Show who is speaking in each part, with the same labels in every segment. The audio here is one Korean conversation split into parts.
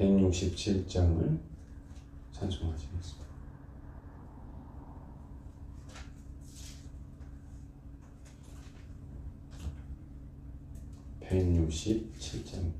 Speaker 1: 167장을 찬송하시겠습니다. 백육십칠 장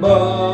Speaker 1: Bye.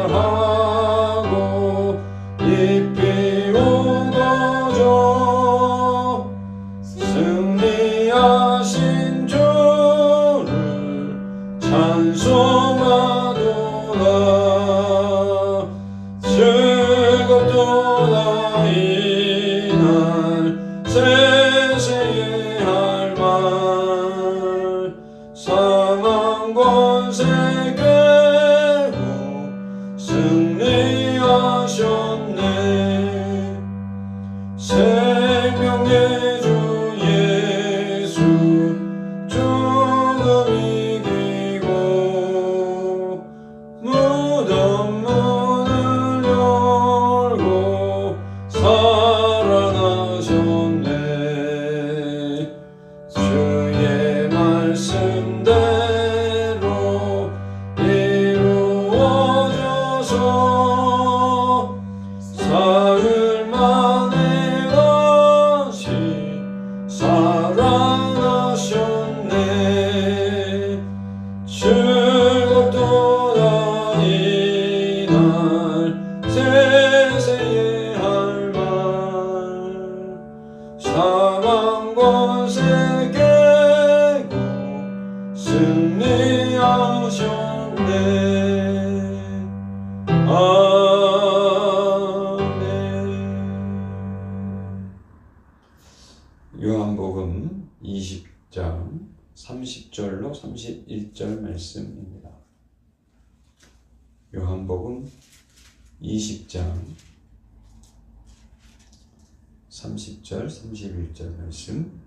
Speaker 1: 30절, 31절 말씀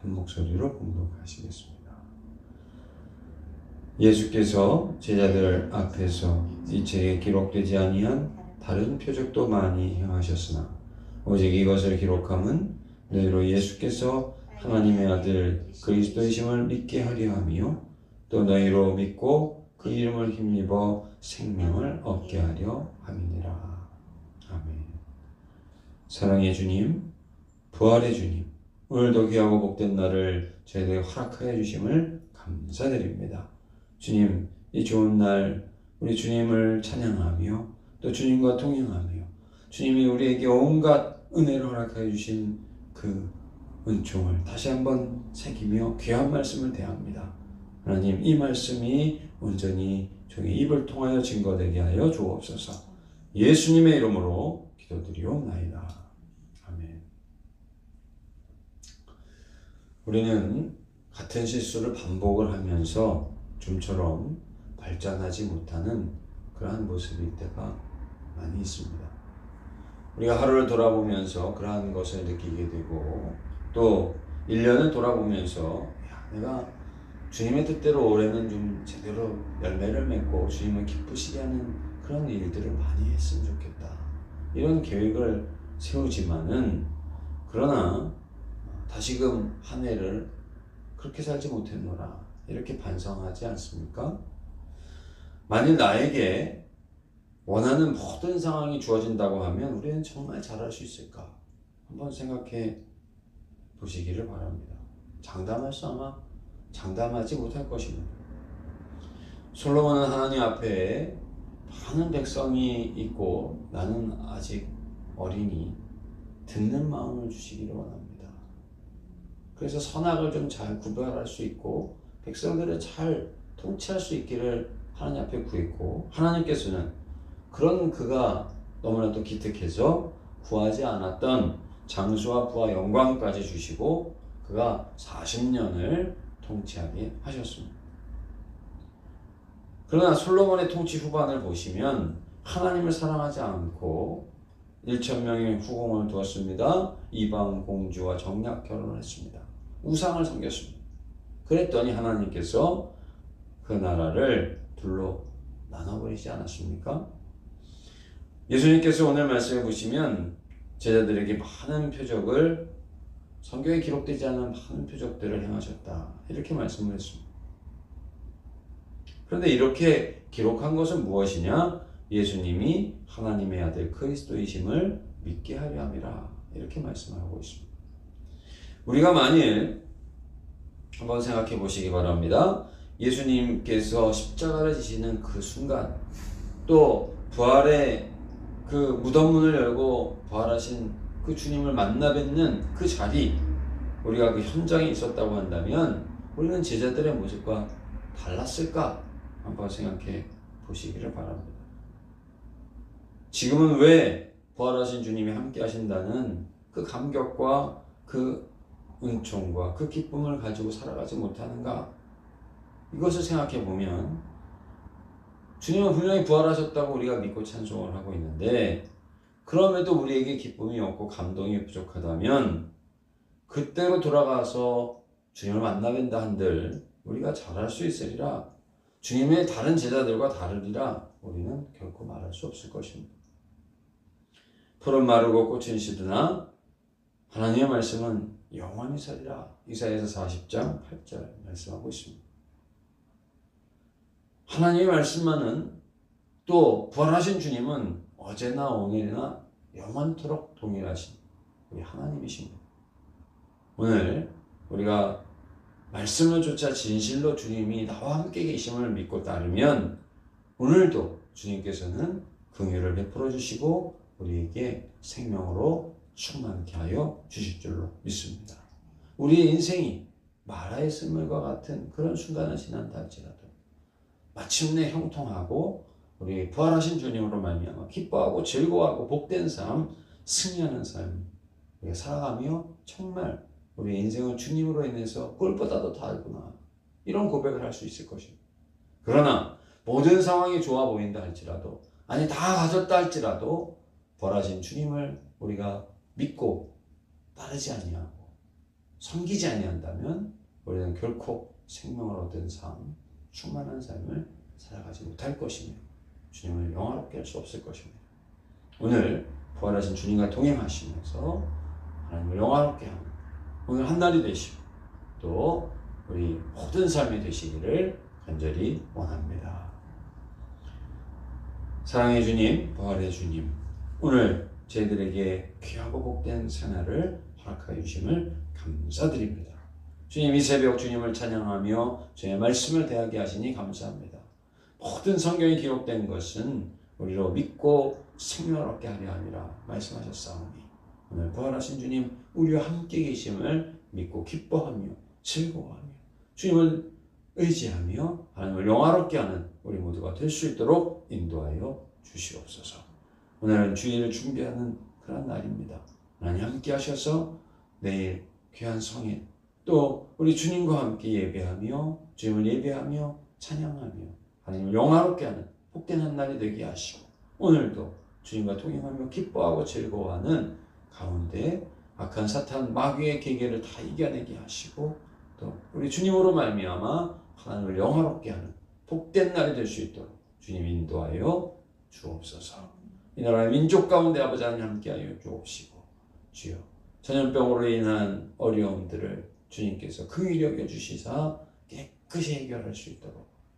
Speaker 1: 한 목소리로 공독하시겠습니다. 예수께서 제자들 앞에서 이 책에 기록되지 아니한 다른 표적도 많이 행하셨으나 오직 이것을 기록함은 너희로 예수께서 하나님의 아들 그리스도이심을 믿게 하려 함이요 또 너희로 믿고 그 이름을 힘입어 생명을 얻게 하려 함이니라. 아멘. 사랑의 주님, 부활의 주님, 오늘도 귀하고 복된 날을 저희에게 허락하여 주심을 감사드립니다. 주님, 이 좋은 날 우리 주님을 찬양하며 또 주님과 동행하며 주님이 우리에게 온갖 은혜를 허락하여 주신 그 은총을 다시 한번 새기며 귀한 말씀을 대합니다. 하나님 이 말씀이 온전히 종의 입을 통하여 증거되게 하여 주옵소서. 예수님의 이름으로 기도드리옵나이다. 아멘. 우리는 같은 실수를 반복을 하면서 좀처럼 발전하지 못하는 그러한 모습일 때가 많이 있습니다. 우리가 하루를 돌아보면서 그러한 것을 느끼게 되고 또 1년을 돌아보면서 야, 내가 주님의 뜻대로 올해는 좀 제대로 열매를 맺고 주님을 기쁘시게 하는 그런 일들을 많이 했으면 좋겠다. 이런 계획을 세우지만은 그러나 다시금 한 해를 그렇게 살지 못했노라. 이렇게 반성하지 않습니까? 만일 나에게 원하는 모든 상황이 주어진다고 하면 우리는 정말 잘할 수 있을까? 한번 생각해 보시기를 바랍니다. 장담할 수 아마 장담하지 못할 것입니다. 솔로몬은 하나님 앞에 많은 백성이 있고 나는 아직 어리니 듣는 마음을 주시기를 원합니다. 그래서 선악을 좀 잘 구별할 수 있고 백성들을 잘 통치할 수 있기를 하나님 앞에 구했고 하나님께서는 그런 그가 너무나도 기특해서 구하지 않았던 장수와 부와 영광까지 주시고 그가 40년을 통치하게 하셨습니다. 그러나 솔로몬의 통치 후반을 보시면 하나님을 사랑하지 않고 1천 명의 후궁을 두었습니다. 이방 공주와 정략 결혼을 했습니다. 우상을 섬겼습니다. 그랬더니 하나님께서 그 나라를 둘로 나눠버리지 않았습니까? 예수님께서 오늘 말씀을 보시면 제자들에게 많은 표적을 성경에 기록되지 않은 많은 표적들을 행하셨다. 이렇게 말씀을 했습니다. 그런데 이렇게 기록한 것은 무엇이냐? 예수님이 하나님의 아들 그리스도이심을 믿게 하려 함이라. 이렇게 말씀하고 있습니다. 우리가 만일 한번 생각해 보시기 바랍니다. 예수님께서 십자가를 지시는 그 순간, 또 부활의 그 무덤문을 열고 부활하신 그 주님을 만나 뵙는 그 자리, 우리가 그 현장에 있었다고 한다면 우리는 제자들의 모습과 달랐을까? 한번 생각해 보시기를 바랍니다. 지금은 왜 부활하신 주님이 함께 하신다는 그 감격과 그 은총과 그 기쁨을 가지고 살아가지 못하는가? 이것을 생각해 보면 주님은 분명히 부활하셨다고 우리가 믿고 찬송을 하고 있는데 그럼에도 우리에게 기쁨이 없고 감동이 부족하다면 그때로 돌아가서 주님을 만나 뵌다 한들 우리가 잘할 수 있으리라 주님의 다른 제자들과 다르리라 우리는 결코 말할 수 없을 것입니다. 풀은 마르고 꽃은 시드나 하나님의 말씀은 영원히 살리라. 이사야서 40장 8절 말씀하고 있습니다. 하나님의 말씀만은 또 부활하신 주님은 어제나 오늘이나 영원토록 동일하신 우리 하나님이십니다. 오늘 우리가 말씀을 쫓아 진실로 주님이 나와 함께 계심을 믿고 따르면 오늘도 주님께서는 긍휼을 베풀어 주시고 우리에게 생명으로 충만케 하여 주실 줄로 믿습니다. 우리의 인생이 마라의 쓴물과 같은 그런 순간을 지난다 할지라도 마침내 형통하고 우리 부활하신 주님으로 말미암아 기뻐하고 즐거워하고 복된 삶, 승리하는 삶. 우리가 살아가며 정말 우리 인생은 주님으로 인해서 꿀보다도 다르구나. 이런 고백을 할 수 있을 것입니다. 그러나 모든 상황이 좋아 보인다 할지라도 아니 다 가졌다 할지라도 부활하신 주님을 우리가 믿고 따르지 아니하고 섬기지 아니한다면 우리는 결코 생명을 얻은 삶, 충만한 삶을 살아가지 못할 것이며 주님을 영화롭게 할 수 없을 것입니다. 오늘 부활하신 주님과 동행하시면서 하나님을 영화롭게 하는 오늘 한 날이 되시고 또 우리 모든 삶이 되시기를 간절히 원합니다. 사랑의 주님, 부활의 주님, 오늘 저희들에게 귀하고 복된 생활을 허락하여 주심을 감사드립니다. 주님 이 새벽 주님을 찬양하며 주의 말씀을 대하게 하시니 감사합니다. 모든 성경에 기록된 것은 우리로 믿고 생명을 얻게 하려 함이라 말씀하셨사오니 오늘 부활하신 주님 우리와 함께 계심을 믿고 기뻐하며 즐거워하며 주님을 의지하며 하나님을 영화롭게 하는 우리 모두가 될 수 있도록 인도하여 주시옵소서. 오늘은 주일을 준비하는 그런 날입니다. 하나님 함께 하셔서 내일 귀한 성일 또 우리 주님과 함께 예배하며 주님을 예배하며 찬양하며 하나님을 영화롭게 하는 복된 한 날이 되게 하시고 오늘도 주님과 동행하며 기뻐하고 즐거워하는 가운데 악한 사탄 마귀의 계계를 다 이겨내게 하시고 또 우리 주님으로 말미암아 하나님을 영화롭게 하는 복된 날이 될 수 있도록 주님 인도하여 주옵소서. 이 나라의 민족 가운데 아버지 하나님 함께하여 주옵시고 주여 전염병으로 인한 어려움들을 주님께서 긍휼히 여겨 주시사 깨끗이 해결할 수 있도록